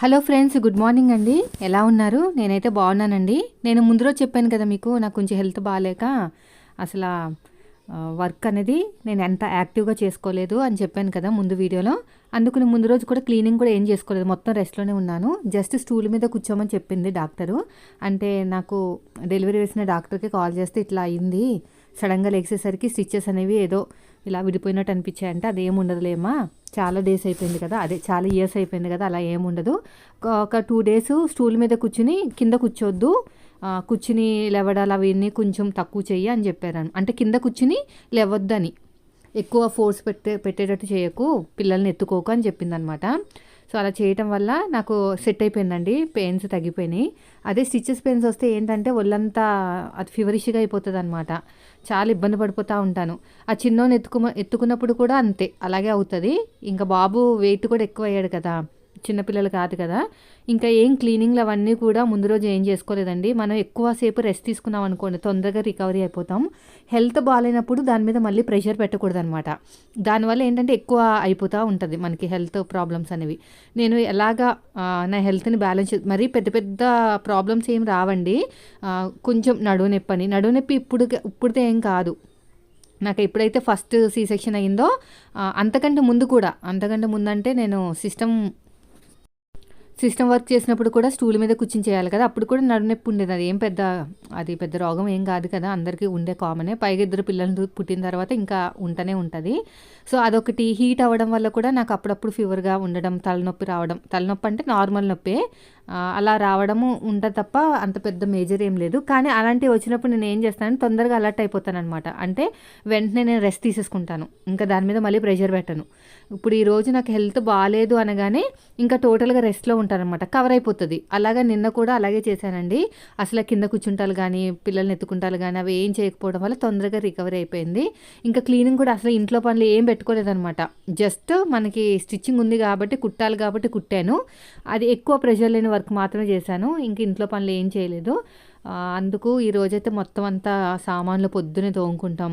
Hello friends good morning అండి. ఎలా ఉన్నారు? నేనైతే బాగున్నానండి. నేను ముందు రోజు చెప్పాను కదా మీకు నాకు కొంచెం హెల్త్ బాగాలేక అసలు వర్క్ అనేది నేను ఎంత యాక్టివ్గా చేసుకోలేదు అని చెప్పాను కదా ముందు వీడియోలో. అందుకని ముందు రోజు కూడా క్లీనింగ్ కూడా ఏం చేసుకోలేదు. మొత్తం రెస్ట్లోనే ఉన్నాను. జస్ట్ స్టూల్ మీద కూర్చోమని చెప్పింది డాక్టరు. అంటే నాకు డెలివరీ వేసిన డాక్టర్కి కాల్ చేస్తే ఇట్లా అయింది. సడన్గా లేచేసరికి స్టిచ్చెస్ అనేవి ఏదో ఇలా విడిపోయినట్టు అనిపించాయంటే అది ఉండదులేమా చాలా డేస్ అయిపోయింది కదా. అదే చాలా ఇయర్స్ అయిపోయింది కదా అలా ఏముండదు ఒక టూ డేస్ స్టూల్ మీద కూర్చుని కింద కూర్చోద్దు. కూర్చుని లేవడాలు అవన్నీ కొంచెం తక్కువ చెయ్యి అని చెప్పారు అంటే కింద కూర్చుని లేవద్దని. ఎక్కువ ఫోర్స్ పెట్టే పెట్టేటట్టు చేయకు. పిల్లల్ని ఎత్తుకోకు అని చెప్పిందనమాట. సో అలా చేయటం వల్ల నాకు సెట్ అయిపోయిందండి పెయిన్స్ తగ్గిపోయినాయి. అదే స్టిచెస్ పెయిన్స్ వస్తే ఏంటంటే ఒళ్ళంతా అది ఫీవరిష్గా అయిపోతుంది అనమాట చాలా ఇబ్బంది పడిపోతూ ఉంటాను. ఆ చిన్నోని ఎత్తుకు ఎత్తుకున్నప్పుడు కూడా అంతే అలాగే అవుతుంది. ఇంకా బాబు వెయిట్ కూడా ఎక్కువ అయ్యాడు కదా. చిన్నపిల్లలు కాదు కదా. ఇంకా ఏం క్లీనింగ్లు అవన్నీ కూడా ముందు రోజు ఏం చేసుకోలేదండి. మనం ఎక్కువసేపు రెస్ట్ తీసుకున్నాం అనుకోండి తొందరగా రికవరీ అయిపోతాం. హెల్త్ బాగాలేనప్పుడు దాని మీద మళ్ళీ ప్రెషర్ పెట్టకూడదు అనమాట దానివల్ల ఏంటంటే ఎక్కువ అయిపోతూ ఉంటుంది మనకి హెల్త్ ప్రాబ్లమ్స్ అనేవి. నేను ఎలాగా నా హెల్త్ని బ్యాలెన్స్ మరీ పెద్ద పెద్ద ప్రాబ్లమ్స్ ఏం రావండి. కొంచెం నడువు నొప్పి అని నడువు నొప్పి ఇప్పుడు ఇప్పుడుదే ఏం కాదు. నాకు ఎప్పుడైతే ఫస్ట్ సీ సెక్షన్ అయిందో అంతకంటే ముందు కూడా అంతకంటే ముందంటే నేను సిస్టమ్ సిస్టమ్ వర్క్ చేసినప్పుడు కూడా స్టూల్ మీద కూర్చుని చేయాలి కదా. అప్పుడు కూడా నడునొప్పి ఉండేది. అది ఏం పెద్ద అది పెద్ద రోగం ఏం కాదు కదా. అందరికీ ఉండే కామనే పైగా ఇద్దరు పిల్లలు పుట్టిన తర్వాత ఇంకా ఉంటూనే ఉంటుంది. సో అదొకటి. హీట్ అవ్వడం వల్ల కూడా నాకు అప్పుడప్పుడు ఫీవర్గా ఉండడం తలనొప్పి రావడం. తలనొప్పి అంటే నార్మల్ నొప్పే. అలా రావడము ఉంటుంది తప్ప అంత పెద్ద మేజర్ ఏం లేదు. కానీ అలాంటివి వచ్చినప్పుడు నేను ఏం చేస్తాను తొందరగా అలర్ట్ అయిపోతాను అనమాట అంటే వెంటనే నేను రెస్ట్ తీసేసుకుంటాను. ఇంకా దాని మీద మళ్ళీ ప్రెషర్ పెట్టను. ఇప్పుడు ఈ రోజు నాకు హెల్త్ బాగాలేదు అనగానే ఇంకా టోటల్గా రెస్ట్లో ఉంటాను అనమాట కవర్ అయిపోతుంది. అలాగా నిన్న కూడా అలాగే చేశానండి. అసలు కింద కూర్చుంటాలు కానీ పిల్లల్ని ఎత్తుకుంటాలు కానీ అవి ఏం చేయకపోవడం వల్ల తొందరగా రికవరీ అయిపోయింది. ఇంకా క్లీనింగ్ కూడా అసలు ఇంట్లో పనులు ఏం పెట్టుకోలేదనమాట జస్ట్ మనకి స్టిచ్చింగ్ ఉంది కాబట్టి కుట్టాలి కాబట్టి కుట్టాను. అది ఎక్కువ ప్రెషర్ లేని వర్క్ మాత్రమే చేశాను. ఇంక ఇంట్లో పనులు ఏం చేయలేదు. అందుకు ఈరోజైతే మొత్తం అంతా సామాన్లు పొద్దునే తోముకుంటాం.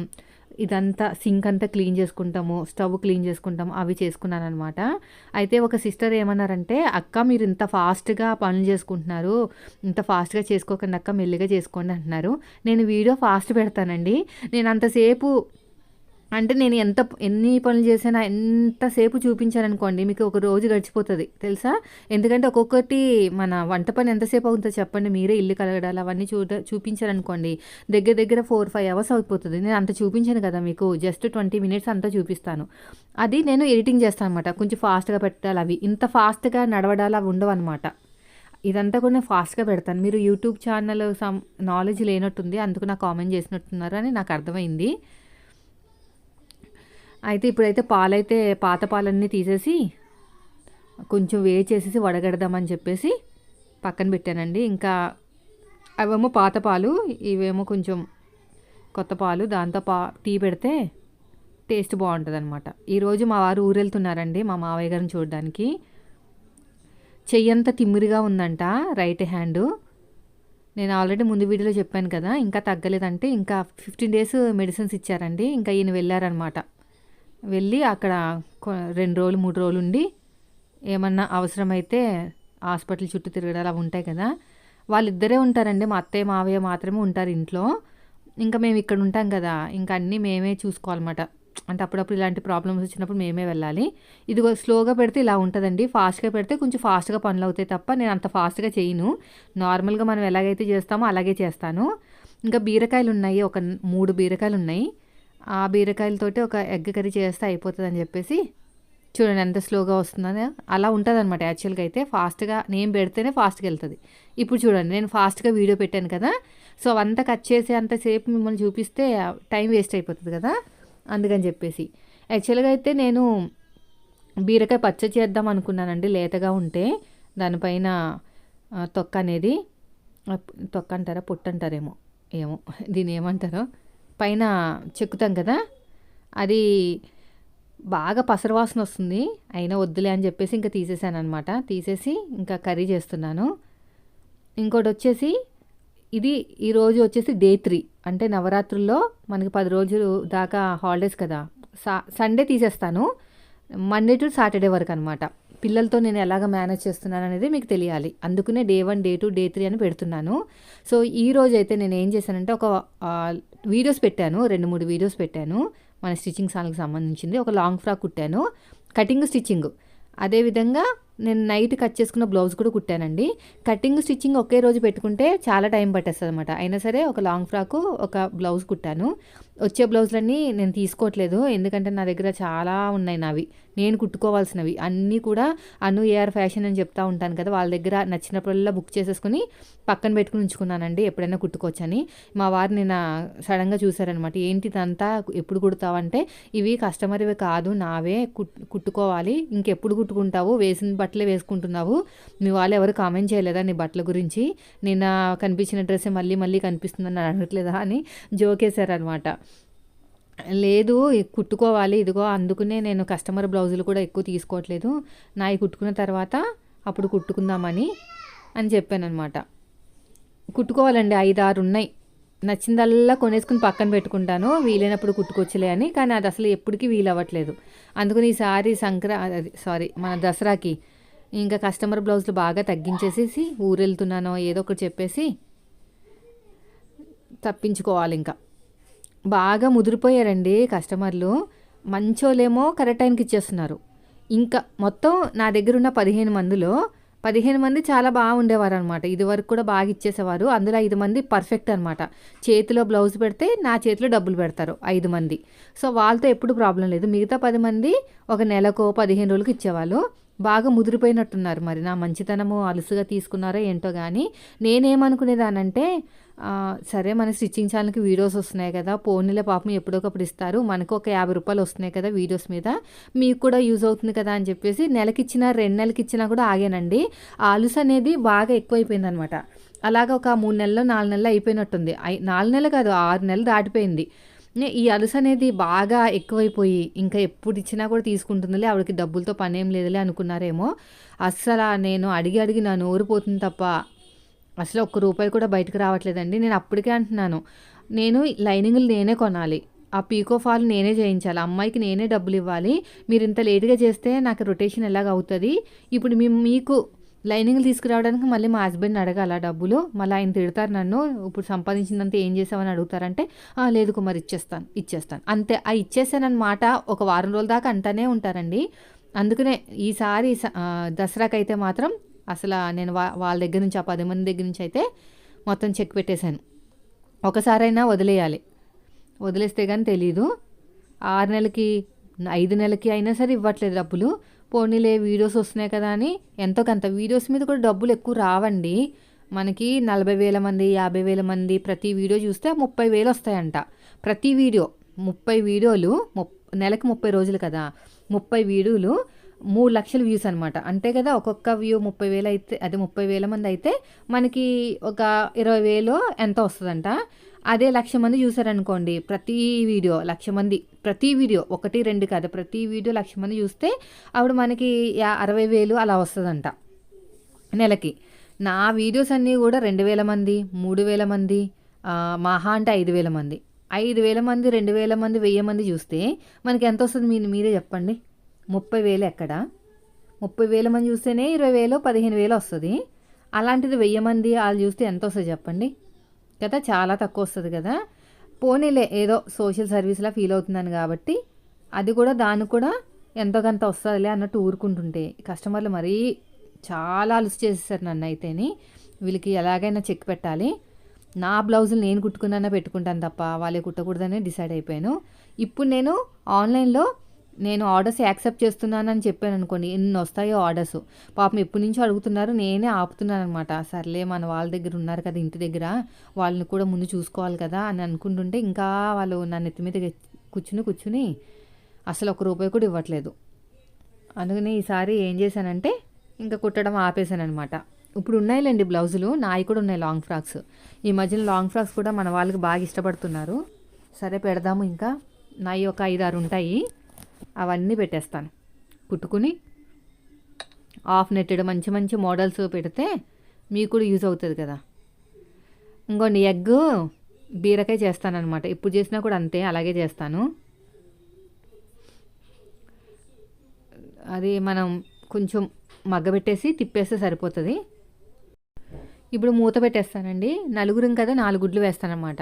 ఇదంతా సింక్ అంతా క్లీన్ చేసుకుంటాము. స్టవ్ క్లీన్ చేసుకుంటాము. అవి చేసుకున్నాను అనమాట అయితే ఒక సిస్టర్ ఏమన్నారంటే అక్క మీరు ఇంత ఫాస్ట్గా పనులు చేసుకుంటున్నారు. ఇంత ఫాస్ట్గా చేసుకోకండి అక్క మెల్లిగా చేసుకోండి అంటున్నారు. నేను వీడియో ఫాస్ట్ పెడతానండి. నేను అంతసేపు అంటే నేను ఎంత ఎన్ని పనులు చేసినా ఎంతసేపు చూపించాను అనుకోండి మీకు ఒక రోజు గడిచిపోతుంది తెలుసా? ఎందుకంటే ఒక్కొక్కటి మన వంట పని ఎంతసేపు అవుతుందో చెప్పండి మీరే ఇల్లు కలగడాలి అవన్నీ చూ చూపించారనుకోండి దగ్గర దగ్గర ఫోర్ ఫైవ్ అవర్స్ అయిపోతుంది. నేను అంత చూపించాను కదా మీకు జస్ట్ ట్వంటీ మినిట్స్ అంతా చూపిస్తాను. అది నేను ఎడిటింగ్ చేస్తాను అనమాట కొంచెం ఫాస్ట్గా పెట్టాలి అవి. ఇంత ఫాస్ట్గా నడవడాలి అవి ఉండవు అనమాట ఇదంతా కూడా నేను ఫాస్ట్గా పెడతాను. మీరు యూట్యూబ్ ఛానల్ సమ్ నాలెడ్జ్ లేనట్టుంది అందుకు నాకు కామెంట్ చేసినట్టున్నారు అని నాకు అర్థమైంది. అయితే ఇప్పుడైతే పాలైతే పాత పాలన్నీ తీసేసి కొంచెం వేడి చేసేసి వడగడదామని చెప్పేసి పక్కన పెట్టానండి. ఇంకా అవేమో పాత పాలు ఇవేమో కొంచెం కొత్త పాలు దాంతో పా టీ పెడితే టేస్ట్ బాగుంటుంది అనమాట ఈరోజు మా వారు ఊరెళ్తున్నారండి మా మావయ్య గారిని చూడడానికి. చెయ్యంతా తిమ్మిరిగా ఉందంట రైట్ హ్యాండ్. నేను ఆల్రెడీ ముందు వీడియోలో చెప్పాను కదా ఇంకా తగ్గలేదంటే ఇంకా ఫిఫ్టీన్ డేస్ మెడిసిన్స్ ఇచ్చారండి ఇంకా ఈయన వెళ్ళారనమాట వెళ్ళి అక్కడ రెండు రోజులు మూడు రోజులు ఉండి ఏమన్నా అవసరమైతే హాస్పిటల్ చుట్టూ తిరగడాలు అవి ఉంటాయి కదా. వాళ్ళిద్దరే ఉంటారండి. మా అత్తయ్య మావయ్య మాత్రమే ఉంటారు ఇంట్లో. ఇంకా మేము ఇక్కడ ఉంటాం కదా. ఇంకా అన్నీ మేమే చూసుకోవాలన్నమాట. అంటే అప్పుడప్పుడు ఇలాంటి ప్రాబ్లమ్స్ వచ్చినప్పుడు మేమే వెళ్ళాలి. ఇదిగో స్లోగా పెడితే ఇలా ఉంటుందండి. ఫాస్ట్గా పెడితే కొంచెం ఫాస్ట్గా పనులు అవుతాయి తప్ప నేను అంత ఫాస్ట్గా చేయను. నార్మల్గా మనం ఎలాగైతే చేస్తామో అలాగే చేస్తాను. ఇంకా బీరకాయలు ఉన్నాయి ఒక మూడు బీరకాయలు ఉన్నాయి ఆ బీరకాయలతోటి ఒక ఎగ్ కర్రీ చేస్తే అయిపోతుంది అని చెప్పేసి చూడండి ఎంత స్లోగా వస్తుందని. అలా ఉంటుంది అనమాట యాక్చువల్గా అయితే. ఫాస్ట్గా నేను పెడితేనే ఫాస్ట్గా వెళ్తుంది. ఇప్పుడు చూడండి నేను ఫాస్ట్గా వీడియో పెట్టాను కదా. సో అవంతా కట్ చేసి అంతసేపు మిమ్మల్ని చూపిస్తే టైం వేస్ట్ అయిపోతుంది కదా. అందుకని చెప్పేసి. యాక్చువల్గా అయితే నేను బీరకాయ పచ్చ చేద్దాం అనుకున్నానండి. లేతగా ఉంటే దానిపైన తొక్క అనేది తొక్క అంటారా పొట్టు అంటారేమో ఏమో దీని ఏమంటారో? పైన చెక్కుతాం కదా అది బాగా పసరవాసన వస్తుంది. అయినా వద్దులే అని చెప్పేసి ఇంకా తీసేసాను అనమాట తీసేసి ఇంకా కర్రీ చేస్తున్నాను. ఇంకోటి వచ్చేసి ఇది ఈరోజు వచ్చేసి డే త్రీ. అంటే నవరాత్రుల్లో మనకి పది రోజులు దాకా హాలిడేస్ కదా. సా సండే తీసేస్తాను. మండే టు సాటర్డే వరకు అనమాట పిల్లలతో నేను ఎలాగ మేనేజ్ చేస్తున్నాను అనేది మీకు తెలియాలి. అందుకనే day one day two day three అని పెడుతున్నాను. సో ఈ రోజు అయితే నేను ఏం చేశానంటే ఒక వీడియోస్ పెట్టాను. రెండు మూడు వీడియోస్ పెట్టాను. మన స్టిచ్చింగ్ సాల్కి సంబంధించింది. ఒక లాంగ్ ఫ్రాక్ కుట్టాను. Cutting stitching. అదేవిధంగా నేను నైట్ కట్ చేసుకున్న బ్లౌజ్ కూడా కుట్టానండి. కటింగ్ స్టిచ్చింగ్ ఒకే రోజు పెట్టుకుంటే చాలా టైం పట్టేస్తుంది అనమాట అయినా సరే ఒక లాంగ్ ఫ్రాకు ఒక బ్లౌజ్ కుట్టాను. వచ్చే బ్లౌజులన్నీ నేను తీసుకోవట్లేదు. ఎందుకంటే నా దగ్గర చాలా ఉన్నాయి నావి. నేను కుట్టుకోవాల్సినవి. అన్నీ కూడా అను ఏఆర్ ఫ్యాషన్ అని చెప్తా ఉంటాను కదా వాళ్ళ దగ్గర నచ్చినప్పుడల్లా బుక్ చేసేసుకుని పక్కన పెట్టుకుని ఉంచుకున్నానండి ఎప్పుడైనా కుట్టుకోవచ్చని. మా వారు నేను సడన్గా చూసారనమాట ఏంటి ఇదంతా? ఎప్పుడు కుడతావంటే ఇవి కస్టమర్వి కాదు నావే కుట్ కుట్టుకోవాలి. ఇంకెప్పుడు కుట్టుకుంటావు? వేసిన బట్టలే వేసుకుంటున్నావు. మీ వాళ్ళు ఎవరు కామెంట్ చేయలేదా నీ బట్టల గురించి? నిన్న కనిపించిన డ్రెస్సే మళ్ళీ మళ్ళీ కనిపిస్తుందని అడగట్లేదా? అని జోకేశారనమాట లేదు కుట్టుకోవాలి ఇదిగో అందుకనే నేను కస్టమర్ బ్లౌజులు కూడా ఎక్కువ తీసుకోవట్లేదు. నాయి కుట్టుకున్న తర్వాత అప్పుడు కుట్టుకుందామని అని చెప్పాను అనమాట కుట్టుకోవాలండి ఐదు ఆరు ఉన్నాయి. నచ్చిందల్లా కొనేసుకుని పక్కన పెట్టుకుంటాను. వీలైనప్పుడు కుట్టుకొచ్చలే అని కానీ అది అసలు ఎప్పటికీ వీలు అవ్వట్లేదు అందుకని ఈసారి సంక్రా అది సారీ మన దసరాకి ఇంకా కస్టమర్ బ్లౌజులు బాగా తగ్గించేసేసి ఊరెళ్తున్నానో ఏదో ఒకటి చెప్పేసి తప్పించుకోవాలి ఇంకా. బాగా ముదిరిపోయారండి కస్టమర్లు. మంచోళ్ళేమో కరెక్ట్ టైంకి ఇచ్చేస్తున్నారు. ఇంకా మొత్తం నా దగ్గర ఉన్న పదిహేను మందిలో పదిహేను మంది చాలా బాగా ఉండేవారు అనమాట ఇది వరకు కూడా బాగా ఇచ్చేసేవారు. అందులో ఐదు మంది పర్ఫెక్ట్ అనమాట చేతిలో బ్లౌజ్ పెడితే నా చేతిలో డబ్బులు పెడతారు ఐదు మంది. సో వాళ్ళతో ఎప్పుడు ప్రాబ్లం లేదు. మిగతా పది మంది ఒక నెలకో పదిహేను రోజులకి ఇచ్చేవాళ్ళు. బాగా ముదిరిపోయినట్టున్నారు. మరి నా మంచితనము అలుసుగా తీసుకున్నారో ఏంటో కానీ నేనేమనుకునేదానంటే సరే మన స్టిచ్చింగ్ ఛానల్కి వీడియోస్ వస్తున్నాయి కదా పోనీలే పాపం ఎప్పుడొకప్పుడు ఇస్తారు మనకు ఒక యాభై రూపాయలు వస్తున్నాయి కదా వీడియోస్ మీద మీకు కూడా యూజ్ అవుతుంది కదా అని చెప్పేసి నెలకి ఇచ్చినా రెండు నెలలకి ఇచ్చినా కూడా ఆగానండి. ఆ అనేది బాగా ఎక్కువైపోయింది అనమాట అలాగ ఒక మూడు నెలలు నాలుగు నెలలు అయిపోయినట్టుంది. ఐ- నాలుగు నెలలు కాదు ఆరు నెలలు దాటిపోయింది. ఈ అలుసు అనేది బాగా ఎక్కువైపోయి ఇంకా ఎప్పుడు ఇచ్చినా కూడా తీసుకుంటుందిలే ఆవిడకి డబ్బులతో పని ఏం లేదులే అనుకున్నారేమో. అస్సలు నేను అడిగి అడిగి నా నోరు పోతుంది తప్ప అసలు ఒక్క రూపాయి కూడా బయటకు రావట్లేదండి. నేను అప్పటికే అంటున్నాను నేను లైనింగ్లు నేనే కొనాలి. ఆ పీకో ఫాల్ నేనే చేయించాలి. అమ్మాయికి నేనే డబ్బులు ఇవ్వాలి. మీరు ఇంత లేట్గా చేస్తే నాకు రొటేషన్ ఎలాగ అవుతుంది? ఇప్పుడు మీ మీకు లైనింగ్లు తీసుకురావడానికి మళ్ళీ మా హస్బెండ్ అడగాల డబ్బులు. మళ్ళీ ఆయన తిడతారు నన్ను ఇప్పుడు సంపాదించిందంతా ఏం చేసావని అడుగుతారంటే లేదు కుమార్ ఇచ్చేస్తాను ఇచ్చేస్తాను. అంతే. ఆ ఇచ్చేసానన్నమాట ఒక వారం రోజుల దాకా అంటానే ఉంటారండి. అందుకనే ఈసారి స- దసరాకైతే మాత్రం అసలు నేను వా వాళ్ళ దగ్గర నుంచి ఆ పది మంది దగ్గర నుంచి అయితే మొత్తం చెక్ పెట్టేశాను. ఒకసారైనా వదిలేయాలి. వదిలేస్తే కానీ తెలీదు. ఆరు నెలలకి ఐదు నెలలకి అయినా సరే ఇవ్వట్లేదు డబ్బులు. పోనీలే వీడియోస్ వస్తున్నాయి కదా అని ఎంతో కొంత వీడియోస్ మీద కూడా డబ్బులు ఎక్కువ రావండి. మనకి నలభై వేల మంది యాభై వేల మంది ప్రతి వీడియో చూస్తే ముప్పై వేలు వస్తాయంట. ప్రతి వీడియో ముప్పై వీడియోలు ము నెలకు ముప్పై రోజులు కదా. ముప్పై వీడియోలు మూడు లక్షల వ్యూస్ అనమాట అంతే కదా ఒక్కొక్క వ్యూ ముప్పై వేలు అయితే అది ముప్పై వేల మంది అయితే మనకి ఒక ఇరవై వేలు ఎంత వస్తుందంట? అదే లక్ష మంది చూసారనుకోండి ప్రతి వీడియో లక్ష మంది ప్రతి వీడియో ఒకటి రెండు కాదు ప్రతి వీడియో లక్ష మంది చూస్తే అప్పుడు మనకి అరవై వేలు అలా వస్తుందంట నెలకి. నా వీడియోస్ అన్నీ కూడా రెండు వేల మంది మూడు వేల మంది మహా అంటే ఐదు వేల మంది. ఐదు వేల మంది రెండు వేల మంది వెయ్యి మంది చూస్తే మనకి ఎంత వస్తుంది? మీ మీరే చెప్పండి. ముప్పై వేలు ఎక్కడ? ముప్పై వేల మంది చూస్తేనే ఇరవై వేలు పదిహేను వేలు వస్తుంది. అలాంటిది వెయ్యి మంది వాళ్ళు చూస్తే ఎంత వస్తుంది చెప్పండి? కదా చాలా తక్కువ వస్తుంది కదా. పోనీలే ఏదో సోషల్ సర్వీస్లా ఫీల్ అవుతున్నాను కాబట్టి అది కూడా దానికి కూడా ఎంతో కొంత వస్తుందిలే అన్నట్టు ఊరుకుంటుంటే కస్టమర్లు మరీ చాలా అలసి చేసేసారు నన్ను అయితేని. వీళ్ళకి ఎలాగైనా చెక్ పెట్టాలి. నా బ్లౌజులు నేను కుట్టుకున్నా పెట్టుకుంటాను తప్ప వాళ్ళే కుట్టకూడదనే డిసైడ్ అయిపోయాను. ఇప్పుడు నేను ఆన్లైన్లో నేను ఆర్డర్స్ యాక్సెప్ట్ చేస్తున్నానని చెప్పాను అనుకోండి ఎన్ని వస్తాయో ఆర్డర్స్. పాపం ఎప్పటి నుంచో అడుగుతున్నారు నేనే ఆపుతున్నాను అనమాట సర్లే మన వాళ్ళ దగ్గర ఉన్నారు కదా ఇంటి దగ్గర. వాళ్ళని కూడా ముందు చూసుకోవాలి కదా అని అనుకుంటుంటే ఇంకా వాళ్ళు నన్ను ఎత్తి మీద కూర్చుని కూర్చుని అసలు ఒక రూపాయి కూడా ఇవ్వట్లేదు. అందుకని ఈసారి ఏం చేశానంటే ఇంకా కుట్టడం ఆపేశాను అనమాట ఇప్పుడు ఉన్నాయిలేండి బ్లౌజులు నాయి కూడా ఉన్నాయి లాంగ్ ఫ్రాక్స్. ఈ మధ్యన లాంగ్ ఫ్రాక్స్ కూడా మన వాళ్ళకి బాగా ఇష్టపడుతున్నారు. సరే పెడదాము ఇంకా. నాయి ఒక ఐదు ఆరు ఉంటాయి. అవన్నీ పెట్టేస్తాను. కుట్టుకుని ఆఫ్ నెట్టెడ్ మంచి మంచి మోడల్స్ పెడితే మీకు కూడా యూజ్ అవుతుంది కదా. ఇంకోండి ఎగ్ బీరకాయ చేస్తానన్నమాట. ఇప్పుడు చేసినా కూడా అంతే అలాగే చేస్తాను. అది మనం కొంచెం మగ్గబెట్టేసి తిప్పేస్తే సరిపోతుంది. ఇప్పుడు మూత పెట్టేస్తానండి. నలుగురం కదా నాలుగు గుడ్లు వేస్తానమాట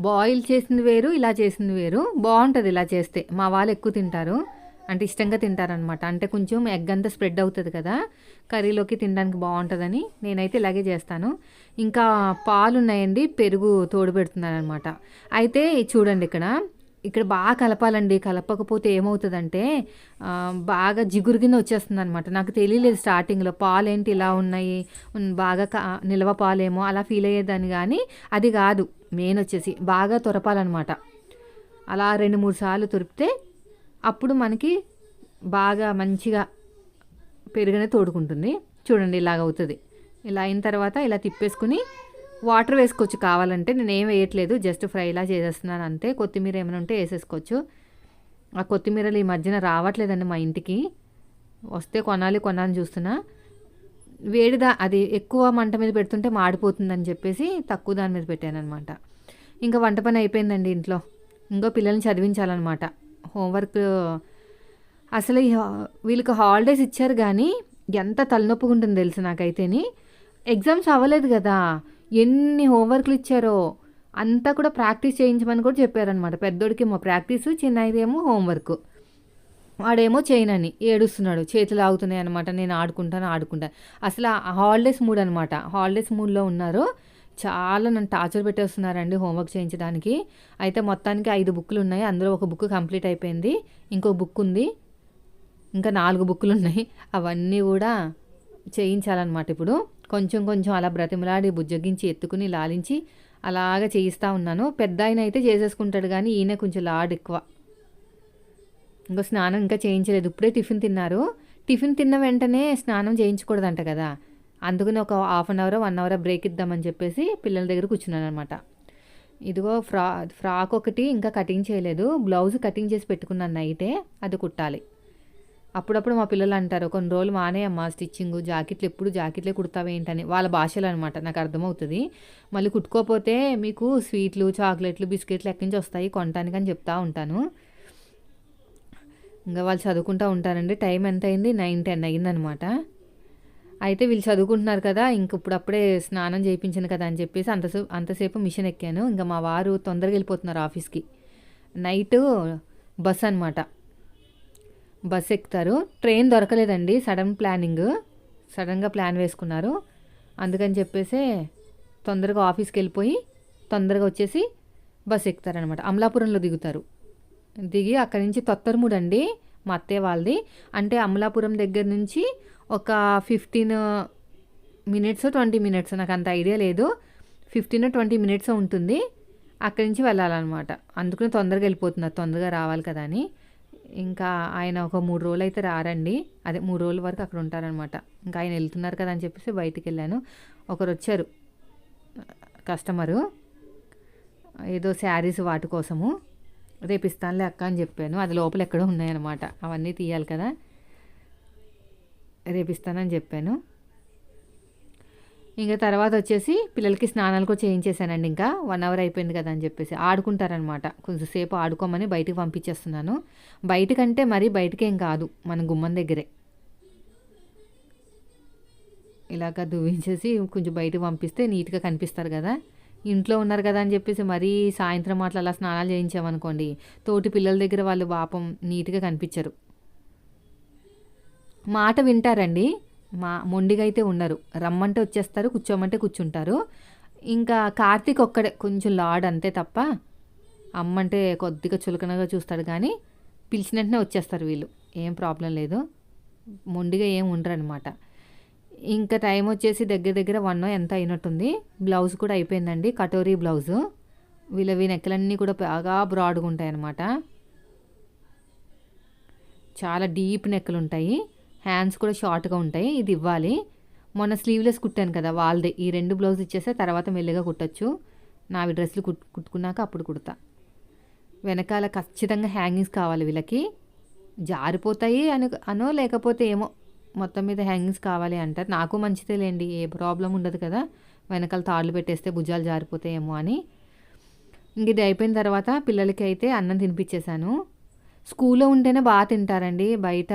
బాయిల్ చేసింది వేరు ఇలా చేసింది వేరు. బాగుంటుంది ఇలా చేస్తే. మా వాళ్ళు ఎక్కువ తింటారు. అంటే ఇష్టంగా తింటారనమాట అంటే కొంచెం ఎగ్ అంతా స్ప్రెడ్ అవుతుంది కదా. కర్రీలోకి తినడానికి బాగుంటుందని నేనైతే ఇలాగే చేస్తాను. ఇంకా పాలు ఉన్నాయండి పెరుగు తోడు పెడుతున్నాను అనమాట అయితే చూడండి ఇక్కడ. ఇక్కడ బాగా కలపాలండి. కలపకపోతే ఏమవుతుందంటే బాగా జిగురు కింద వచ్చేస్తుంది అనమాట నాకు తెలియలేదు స్టార్టింగ్లో పాలు ఏంటి ఇలా ఉన్నాయి బాగా నిల్వ పాలేమో అలా ఫీల్ అయ్యేదాన్ని కానీ అది కాదు. మెయిన్ వచ్చేసి బాగా తొరపాలన్నమాట. అలా రెండు మూడు సార్లు తొరిపితే అప్పుడు మనకి బాగా మంచిగా పెరుగునే తోడుకుంటుంది. చూడండి ఇలాగ అవుతుంది ఇలా అయిన తర్వాత ఇలా తిప్పేసుకుని వాటర్ వేసుకోవచ్చు కావాలంటే. నేను ఏం వేయట్లేదు జస్ట్ ఫ్రైలా చేసేస్తున్నాను అంతే. కొత్తిమీర ఏమైనా ఉంటే వేసేసుకోవచ్చు. ఆ కొత్తిమీరలు ఈ మధ్యన రావట్లేదండి మా ఇంటికి. వస్తే కొనాలి కొనాలని చూస్తున్నా. వేడిదా అది ఎక్కువ మంట మీద పెడుతుంటే మాడిపోతుందని చెప్పేసి తక్కువ దాని మీద పెట్టాను అనమాట ఇంకా వంట పని అయిపోయిందండి ఇంట్లో. ఇంకో పిల్లల్ని చదివించాలన్నమాట. హోంవర్క్ అసలు ఈ హా- వీళ్ళకి హాలిడేస్ ఇచ్చారు కానీ ఎంత తలనొప్పిగా ఉంటుంది తెలుసు నాకైతేని. ఎగ్జామ్స్ అవ్వలేదు కదా. ఎన్ని హోంవర్క్లు ఇచ్చారో అంతా కూడా ప్రాక్టీస్ చేయించమని కూడా చెప్పారనమాట పెద్దోడికి ఏమో ప్రాక్టీస్ చిన్నదేమో హోంవర్క్. వాడేమో చేయనని ఏడుస్తున్నాడు. చేతులు ఆగుతున్నాయి అనమాట నేను ఆడుకుంటాను ఆడుకుంటాను. అసలు ఆ హాలిడేస్ మూడ్ అనమాట హాలిడేస్ మూడ్లో ఉన్నారు. చాలా నన్ను టార్చర్ పెట్టేస్తున్నారండి హోంవర్క్ చేయించడానికి. అయితే మొత్తానికి ఐదు బుక్లు ఉన్నాయి. అందులో ఒక బుక్ కంప్లీట్ అయిపోయింది. ఇంకో బుక్ ఉంది. ఇంకా నాలుగు బుక్కులు ఉన్నాయి. అవన్నీ కూడా చేయించాలన్నమాట ఇప్పుడు. కొంచెం కొంచెం అలా బ్రతిమలాడి బుజ్జగించి ఎత్తుకుని లాలించి అలాగ చేయిస్తూ ఉన్నాను. పెద్ద ఆయన అయితే చేసేసుకుంటాడు కానీ ఈయన కొంచెం లాడ్ ఎక్కువ. ఇంకో స్నానం ఇంకా చేయించలేదు. ఇప్పుడే టిఫిన్ తిన్నారు. టిఫిన్ తిన్న వెంటనే స్నానం చేయించకూడదంట కదా. అందుకని ఒక half an hour one hour break ఇద్దామని చెప్పేసి పిల్లల దగ్గర కూర్చున్నాను అనమాట ఇదిగో ఫ్రా ఫ్రాక్ ఒకటి ఇంకా కటింగ్ చేయలేదు. బ్లౌజ్ కటింగ్ చేసి పెట్టుకున్నాను నైటే. అది కుట్టాలి. అప్పుడప్పుడు మా పిల్లలు అంటారు కొన్ని రోజులు మానే అమ్మ స్టిచ్చింగ్ జాకెట్లు ఎప్పుడు జాకెట్లే కుడతావేంటని వాళ్ళ భాషలు అనమాట నాకు అర్థమవుతుంది. మళ్ళీ కుట్టుకోపోతే మీకు స్వీట్లు చాక్లెట్లు బిస్కెట్లు ఎక్కడి నుంచి వస్తాయి? కొనటానికి అని చెప్తా ఉంటాను. ఇంకా వాళ్ళు చదువుకుంటూ ఉంటారండి. టైం ఎంత అయింది నైన్ టెన్ అయిందనమాట అయితే వీళ్ళు చదువుకుంటున్నారు కదా ఇంక ఇప్పుడప్పుడే స్నానం చేయించింది కదా అని చెప్పేసి అంతసేపు అంతసేపు మిషన్ ఎక్కాను. ఇంకా మా వారు తొందరగా వెళ్ళిపోతున్నారు ఆఫీస్కి. నైట్ బస్ అనమాట బస్ ఎక్కుతారు ట్రైన్ దొరకలేదండి సడన్ ప్లానింగ్. సడన్గా ప్లాన్ వేసుకున్నారు. అందుకని చెప్పేసి తొందరగా ఆఫీస్కి వెళ్ళిపోయి తొందరగా వచ్చేసి బస్ ఎక్కుతారనమాట అమలాపురంలో దిగుతారు. దిగి అక్కడి నుంచి తొత్తరముడు అండి మా అత్తయ్య వాళ్ళది. అంటే అమలాపురం దగ్గర నుంచి ఒక ఫిఫ్టీన్ మినిట్స్ ట్వంటీ మినిట్స్ నాకు అంత ఐడియా లేదు. ఫిఫ్టీన్ ట్వంటీ మినిట్స్ ఉంటుంది. అక్కడి నుంచి వెళ్ళాలన్నమాట అందుకని తొందరగా వెళ్ళిపోతున్నారు. తొందరగా రావాలి కదా అని. ఇంకా ఆయన ఒక మూడు రోజులు అయితే రారండి. అదే మూడు రోజుల వరకు అక్కడ ఉంటారనమాట ఇంకా ఆయన వెళ్తున్నారు కదా అని చెప్పేసి బయటికి వెళ్ళాను. ఒకరు వచ్చారు కస్టమరు. ఏదో శారీస్ వాటి కోసము. రేపిస్తానులే అక్క అని చెప్పాను. అది లోపల ఎక్కడో ఉన్నాయన్నమాట. అవన్నీ తీయాలి కదా. రేపిస్తానని చెప్పాను. ఇంకా తర్వాత వచ్చేసి పిల్లలకి స్నానాలు కూడా చేయించేసానండి ఇంకా. వన్ అవర్ అయిపోయింది కదా అని చెప్పేసి. ఆడుకుంటారనమాట. కొంచెంసేపు ఆడుకోమని బయటికి పంపించేస్తున్నాను. బయటకంటే మరీ బయటకేం కాదు. మన గుమ్మం దగ్గరే. ఇలాగ దువ్వించేసి కొంచెం బయటకు పంపిస్తే నీట్గా కనిపిస్తారు కదా. ఇంట్లో ఉన్నారు కదా అని చెప్పేసి మరీ సాయంత్రం మాటలు అలా స్నానాలు చేయించామనుకోండి తోటి పిల్లల దగ్గర వాళ్ళు పాపం నీట్గా కనిపించరు. మాట వింటారండి. మా మొండిగా అయితే ఉండరు. రమ్మంటే వచ్చేస్తారు కూర్చోమంటే కూర్చుంటారు. ఇంకా కార్తీక్ ఒక్కడే కొంచెం లాడ్ అంతే తప్ప అమ్మంటే కొద్దిగా చులకనగా చూస్తాడు కానీ పిలిచిన వెంటనే వచ్చేస్తారు వీళ్ళు. ఏం ప్రాబ్లం లేదు. మొండిగా ఏం ఉండరు అనమాట ఇంకా టైం వచ్చేసి దగ్గర దగ్గర వన్ ఎంత అయినట్టుంది. బ్లౌజ్ కూడా అయిపోయిందండి కటోరీ బ్లౌజు. వీళ్ళవి నెక్కలన్నీ కూడా బాగా బ్రాడ్గా ఉంటాయి అన్నమాట చాలా డీప్ నెక్కలు ఉంటాయి హ్యాండ్స్ కూడా షార్ట్గా ఉంటాయి. ఇది ఇవ్వాలి. మొన్న స్లీవ్లెస్ కుట్టాను కదా వాళ్ళదే. ఈ రెండు బ్లౌజ్ ఇచ్చేస్తే తర్వాత మెల్లిగా కుట్టచ్చు. నావి డ్రెస్సులు కుట్ కుట్టుకున్నాక అప్పుడు కుడతా. వెనకాల ఖచ్చితంగా హ్యాంగింగ్స్ కావాలి వీళ్ళకి. జారిపోతాయి అని అనో లేకపోతే ఏమో మొత్తం మీద హ్యాంగింగ్స్ కావాలి అంటారు. నాకు మంచిదే లేండి ఏ ప్రాబ్లం ఉండదు కదా. వెనకాల తాళ్ళు పెట్టేస్తే భుజాలు జారిపోతాయేమో అని. ఇంక ఇది అయిపోయిన తర్వాత పిల్లలకి అయితే అన్నం తినిపించేశాను స్కూల్లో ఉంటేనే బాగా తింటారండి. బయట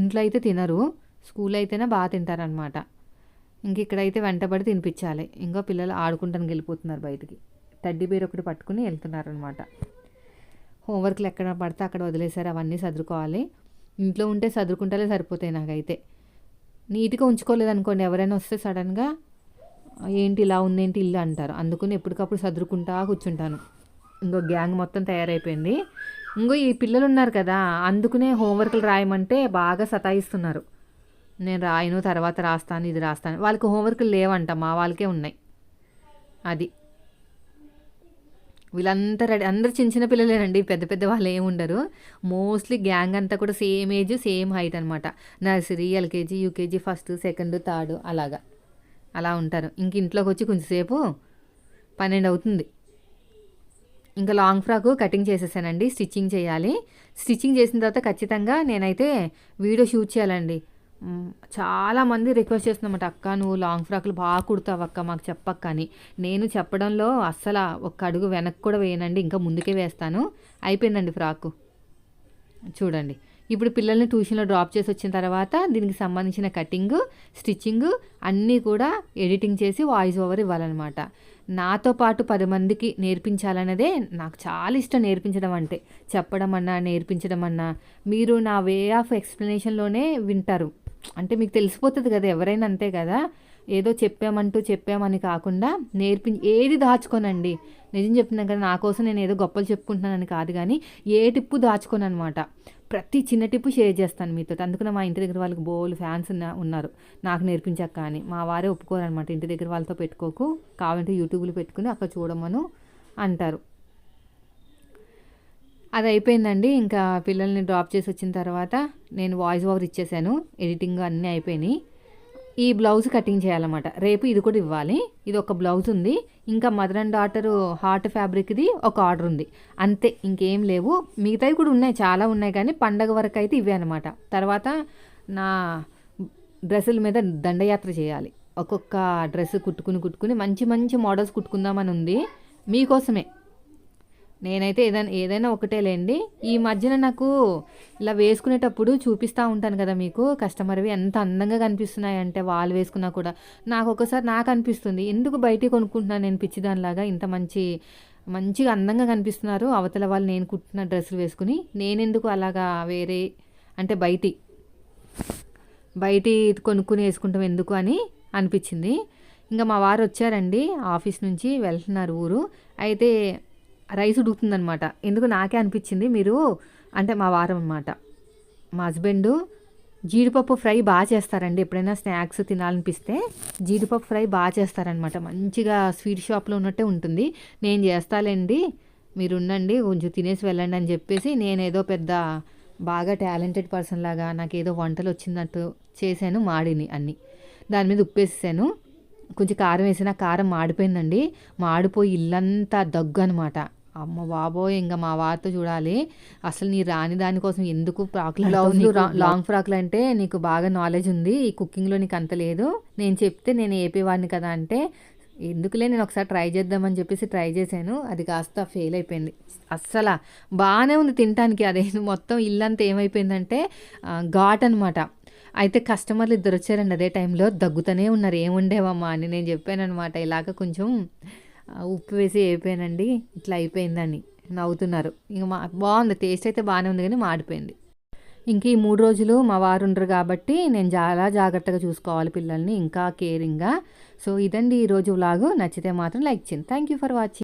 ఇంట్లో అయితే తినరు. స్కూల్ అయితేనే బాగా తింటారనమాట ఇంక ఇక్కడైతే వెంటబడి తినిపించాలి. ఇంకో పిల్లలు ఆడుకుంటానికి వెళ్ళిపోతున్నారు బయటికి. తడ్డి బీర్ ఒకటి పట్టుకుని వెళ్తున్నారు అనమాట హోంవర్క్లు ఎక్కడ పడితే అక్కడ వదిలేశారు. అవన్నీ సర్దుకోవాలి ఇంట్లో ఉంటే సర్దుకుంటేనే సరిపోతాయి నాకైతే. నీట్గా ఉంచుకోలేదనుకోండి. ఎవరైనా వస్తే సడన్గా ఏంటి ఇలా ఉందేంటి ఇల్లు అంటారు. అందుకని ఎప్పటికప్పుడు సర్దుకుంటా కూర్చుంటాను. ఇంకో గ్యాంగ్ మొత్తం తయారైపోయింది. ఇంకో ఈ పిల్లలు ఉన్నారు కదా అందుకునే హోంవర్క్లు రాయమంటే బాగా సతాయిస్తున్నారు. నేను రాయను తర్వాత రాస్తాను ఇది రాస్తాను. వాళ్ళకి హోంవర్క్లు లేవంట మా వాళ్ళకే ఉన్నాయి. అది. వీళ్ళంతా రెడీ అందరు చిన్న చిన్న పిల్లలేనండి పెద్ద పెద్ద వాళ్ళు ఏమి ఉండరు. మోస్ట్లీ గ్యాంగ్ అంతా కూడా సేమ్ ఏజ్ సేమ్ హైట్ అనమాట nursery LKG UKG first second third అలాగా. అలా ఉంటారు. ఇంక ఇంట్లోకి వచ్చి కొంచెంసేపు పన్నెండు అవుతుంది. ఇంకా లాంగ్ ఫ్రాక్ కటింగ్ చేసేసానండి స్టిచ్చింగ్ చేయాలి. స్టిచ్చింగ్ చేసిన తర్వాత ఖచ్చితంగా నేనైతే వీడియో షూట్ చేయాలండి. చాలామంది రిక్వెస్ట్ చేస్తున్నమాట అక్క నువ్వు లాంగ్ ఫ్రాక్లు బాగా కుడతావు అక్క మాకు చెప్పక్క అని నేను చెప్పడంలో అస్సలు ఒక్క అడుగు వెనక్కి కూడా వేయనండి ఇంకా ముందుకే వేస్తాను. అయిపోయిందండి ఫ్రాకు. చూడండి. ఇప్పుడు పిల్లల్ని ట్యూషన్లో డ్రాప్ చేసి వచ్చిన తర్వాత దీనికి సంబంధించిన కటింగ్ స్టిచ్చింగ్ అన్నీ కూడా ఎడిటింగ్ చేసి వాయిస్ ఓవర్ ఇవ్వాలన్నమాట. నాతో పాటు పది మందికి నేర్పించాలన్నదే నాకు చాలా ఇష్టం నేర్పించడం అంటే. చెప్పడం అన్నా నేర్పించడం అన్నా మీరు నా వే ఆఫ్ ఎక్స్ప్లెనేషన్లోనే వింటారు. అంటే మీకు తెలిసిపోతుంది కదా ఎవరైనా అంతే కదా. ఏదో చెప్పామంటూ చెప్పామని కాకుండా నేర్పి ఏది దాచుకోనండి. నిజం చెప్తున్నాను కదా నా కోసం నేను ఏదో గొప్పలు చెప్పుకుంటున్నానని కాదు కానీ ఏ టిప్పు దాచుకోను అనమాట ప్రతి చిన్న టిప్పు షేర్ చేస్తాను మీతో. అందుకనే మా ఇంటి దగ్గర వాళ్ళకి బోల్ ఫ్యాన్స్ ఉన్నారు. నాకు నేర్పించాక కానీ. మా వారే ఒప్పుకోరనమాట ఇంటి దగ్గర వాళ్ళతో పెట్టుకోకు. కావాలంటే యూట్యూబ్లో పెట్టుకుని అక్కడ చూడమను అంటారు. అది అయిపోయిందండి. ఇంకా పిల్లల్ని డ్రాప్ చేసి వచ్చిన తర్వాత నేను వాయిస్ ఓవర్ ఇచ్చేసాను. ఎడిటింగ్ అన్నీ అయిపోయినాయి. ఈ బ్లౌజ్ కటింగ్ చేయాలన్నమాట. రేపు ఇది కూడా ఇవ్వాలి. ఇది ఒక బ్లౌజ్ ఉంది. ఇంకా మదర్ అండ్ డాటర్ హార్ట్ ఫ్యాబ్రిక్ది ఒక ఆర్డర్ ఉంది. అంతే ఇంకేం లేవు. మిగతావి కూడా ఉన్నాయి. చాలా ఉన్నాయి కానీ పండగ వరకు అయితే ఇవే అనమాట తర్వాత నా డ్రెస్సుల మీద దండయాత్ర చేయాలి. ఒక్కొక్క డ్రెస్ కుట్టుకుని కుట్టుకుని మంచి మంచి మోడల్స్ కుట్టుకుందామని ఉంది. మీకోసమే. నేనైతే ఏదైనా ఏదైనా ఒకటే లేండి ఈ మధ్యన నాకు ఇలా వేసుకునేటప్పుడు చూపిస్తూ ఉంటాను కదా మీకు కస్టమర్వి ఎంత అందంగా కనిపిస్తున్నాయి అంటే వాళ్ళు వేసుకున్నా కూడా. నాకు ఒకసారి నాకు అనిపిస్తుంది ఎందుకు బయటికి కొనుక్కుంటున్నాను నేను పిచ్చిదానిలాగా? ఇంత మంచి మంచిగా అందంగా కనిపిస్తున్నారు. అవతల వాళ్ళు నేను కుట్టిన డ్రెస్సులు వేసుకుని నేనెందుకు అలాగా వేరే అంటే బయటి బయటి కొనుక్కుని వేసుకుంటాం ఎందుకు అని అనిపించింది. ఇంకా మా వారు వచ్చారండి ఆఫీస్ నుంచి వెళ్తున్నారు ఊరు. అయితే రైస్ ఉడుకుతుందనమాట ఎందుకు నాకే అనిపించింది మీరు అంటే మా వారం అనమాట మా హస్బెండ్ జీడిపప్పు ఫ్రై బాగా చేస్తారండి. ఎప్పుడైనా స్నాక్స్ తినాలనిపిస్తే జీడిపప్పు ఫ్రై బాగా చేస్తారనమాట మంచిగా స్వీట్ షాప్లో ఉన్నట్టే ఉంటుంది. నేను చేస్తాలేండి మీరు ఉండండి కొంచెం తినేసి వెళ్ళండి అని చెప్పేసి నేను ఏదో పెద్ద బాగా టాలెంటెడ్ పర్సన్ లాగా నాకు ఏదో వంటలు వచ్చినట్టు చేశాను మాడిని అన్ని. దాని మీద ఉప్పేసాను కొంచెం కారం వేసిన కారం మాడిపోయిందండి. మాడిపోయి ఇల్లంతా దగ్గు అనమాట అమ్మ బాబోయ్ ఇంకా మా వారితో చూడాలి. అసలు నీ రాని దానికోసం ఎందుకు ఫ్రాక్లు లాంగ్ ఫ్రాక్లు అంటే నీకు బాగా నాలెడ్జ్ ఉంది. ఈ కుకింగ్లో నీకు అంత లేదు. నేను చెప్తే నేను ఏపేవాడిని కదా అంటే ఎందుకులే నేను ఒకసారి ట్రై చేద్దామని చెప్పేసి ట్రై చేశాను. అది కాస్త ఫెయిల్ అయిపోయింది. అస్సలు బాగానే ఉంది తినటానికి. అదే మొత్తం ఇల్లంతా ఏమైపోయిందంటే ఘాట్ అనమాట అయితే కస్టమర్లు ఇద్దరు వచ్చారండి అదే టైంలో దగ్గుతూనే ఉన్నారు. ఏముండేవమ్మా అని నేను చెప్పాను అనమాట ఇలాగ కొంచెం ఉప్పు వేసి వేయిపోయానండి ఇట్లా అయిపోయిందని నవ్వుతున్నారు. ఇంక మా బాగుంది. టేస్ట్ అయితే బాగానే ఉంది కానీ మాడిపోయింది. ఇంక ఈ మూడు రోజులు మా వారు ఉండరు కాబట్టి నేను చాలా జాగ్రత్తగా చూసుకోవాలి పిల్లల్ని ఇంకా కేరింగ్గా. సో ఇదండి ఈరోజు వ్లాగు. నచ్చితే మాత్రం లైక్ చేయండి. Thank you for watching